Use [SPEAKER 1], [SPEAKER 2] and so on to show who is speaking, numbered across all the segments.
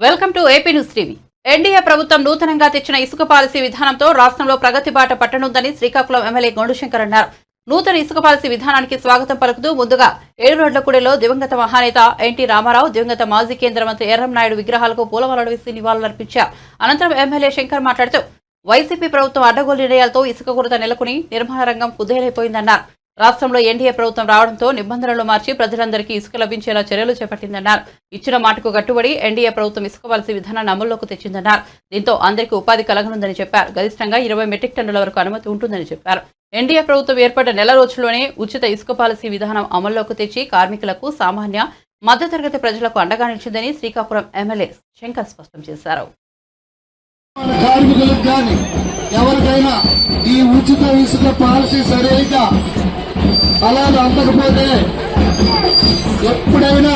[SPEAKER 1] Welcome to AP news TV. NDA ప్రభుత్వం నూతనంగా తెచ్చిన ఇసుక పాలసీ విధానంతో రాష్ట్రంలో ప్రగతి బాట పట్టనుందని శ్రీకాకుళం ఎమ్మెల్యే గోండుశంకర్ అన్నారు. నూతన ఇసుక పాలసీ విధానానికి స్వాగతం పలుకుతూ ముందుగా ఏడు రోడ్లకూడలో దివంగత మహానేత ఎన్టీ రామారావు దివంగత మాజీ కేంద్ర మంత్రి ఎర్రంనాయుడు విగ్రహాలకు పూలమాలలు వేసి నివాళులర్పించారు అనంతరం ఎమ్మెల్యే శంకర్ మాట్లాడుతూ వైసీపీ ప్రభుత్వం అడ్డగోలు నిర్ణయాలతో ఇసుక కొరత నెలకొని నిర్మాణ రంగం కుదేలైపోయిందన్నారు. రాష్ట్రంలో ఎన్డీఏ ప్రభుత్వం రావడంతో నిబంధనలు మార్చి ప్రజలందరికీ ఇసుక లభించేలా చర్యలు చేపట్టిందన్నారు. ఇచ్చిన మాటకు కట్టుబడి ఎన్డీఏ ప్రభుత్వం ఇసుక పాలసీ విధానాన్ని అమల్లోకి తెచ్చిందన్నారు. దీంతో అందరికీ ఉపాధి కలగనుందని చెప్పారు. గరిష్టంగా ఇరవై మెట్రిక్ టన్నుల వరకు అనుమతి ఉంటుందని చెప్పారు. ఎన్డీఏ ప్రభుత్వం ఏర్పడ్డ నెల రోజుల్లోనే ఉచిత ఇసుక పాలసీ విధానం అమల్లోకి తెచ్చి కార్మికులకు సామాన్య మధ్యతరగతి ప్రజలకు అండగా నిలిచిందని శ్రీకాకుళం ఎమ్మెల్యే శంకర్ స్పష్టం చేశారు.
[SPEAKER 2] కార్మికులకు కానీ ఎవరికైనా ఈ ఉచిత ఇసుక పాలసీ సరిగ్గా ఫలాలు అందకపోతే ఎప్పుడైనా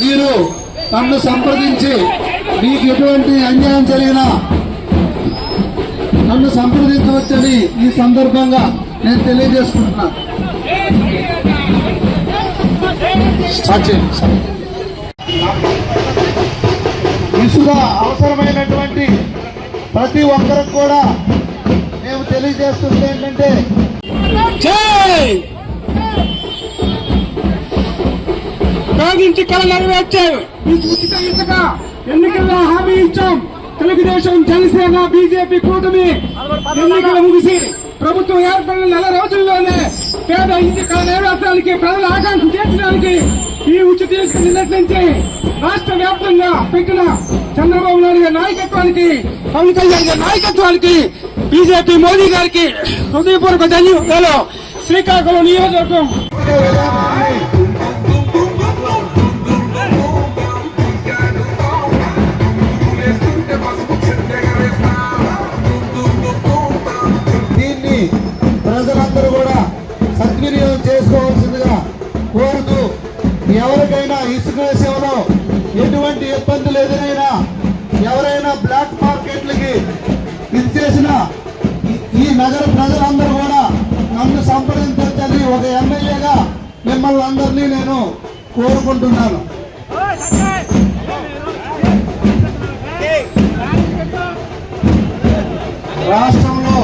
[SPEAKER 2] మీరు నన్ను సంప్రదించి మీకు ఎటువంటి అన్యాయం జరిగినా నన్ను సంప్రదించవచ్చని ఈ సందర్భంగా నేను తెలియజేసుకుంటున్నా. ఇసుక అవసరమైనటువంటి ప్రతి ఒక్కరికి కూడా మేము తెలియజేస్తుంది ఏంటంటే
[SPEAKER 3] సాధించి కళ నెరవేర్చారు ఉచిత ఇసుక ఎన్నికల్లో హామీ ఇచ్చాం. తెలుగుదేశం జనసేన బీజేపీ కూటమి ఎన్నికలు ముగిసి ప్రభుత్వం ఏర్పడిన నెల రోజుల్లోనే పేద ఇంటి కళ నెరవేర్చడానికి ప్రజల ఆకాంక్ష తీర్చడానికి ఈ ఉచిత ఇసుక నిన్నటి నుంచి రాష్ట్ర వ్యాప్తంగా పెట్టిన చంద్రబాబు నాయుడు గారి నాయకత్వానికి పవన్ కళ్యాణ్ గారి నాయకత్వానికి బీజేపీ మోదీ గారికి హృదయపూర్వక ధన్యవాదాలు. శ్రీకాకుళం నియోజకవర్గం.
[SPEAKER 2] దీన్ని ప్రజలందరూ కూడా సద్వినియోగం చేసుకోవాల్సిందిగా కోరుతూ ఎవరికైనా ఇసుక విషయంలో ఎటువంటి ఇబ్బందులు ఎదురైనా ఎవరైనా బ్లాక్ మార్కెట్లకి ఇది చేసిన ఈ- ఈ నగర ప్రజలందరూ కూడా నన్ను సంప్రదించవచ్చని ఒక ఎమ్మెల్యేగా మిమ్మల్ని అందరినీ నేను కోరుకుంటున్నాను. రాష్ట్రంలో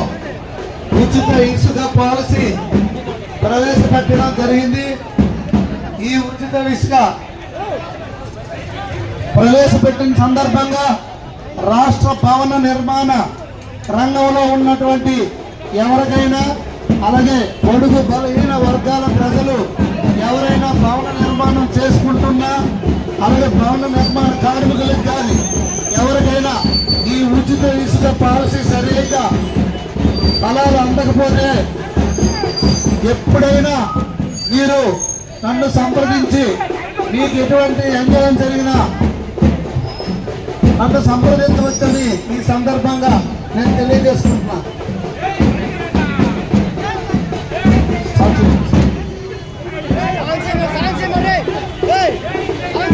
[SPEAKER 2] ఉచిత ఇసుక పాలసీ ప్రవేశపెట్టడం జరిగింది. ఈ ఉచిత ఇసుక ప్రవేశపెట్టిన సందర్భంగా రాష్ట్ర భవన నిర్మాణ రంగంలో ఉన్నటువంటి ఎవరికైనా అలాగే పొడుగు బలహీన వర్గాల ప్రజలు ఎవరైనా భవన నిర్మాణం చేసుకుంటున్నా అలాగే భవన నిర్మాణ కార్మికులకు కానీ ఎవరికైనా ఈ ఉచిత ఇసుక పాలసీ సరిగ్గా ఫలాలు అందకపోతే ఎప్పుడైనా మీరు నన్ను సంప్రదించి మీకు ఎటువంటి ఎంజాయం జరిగినా నన్ను సంప్రదించవచ్చని ఈ సందర్భంగా నేను తెలియజేసుకుంటున్నాను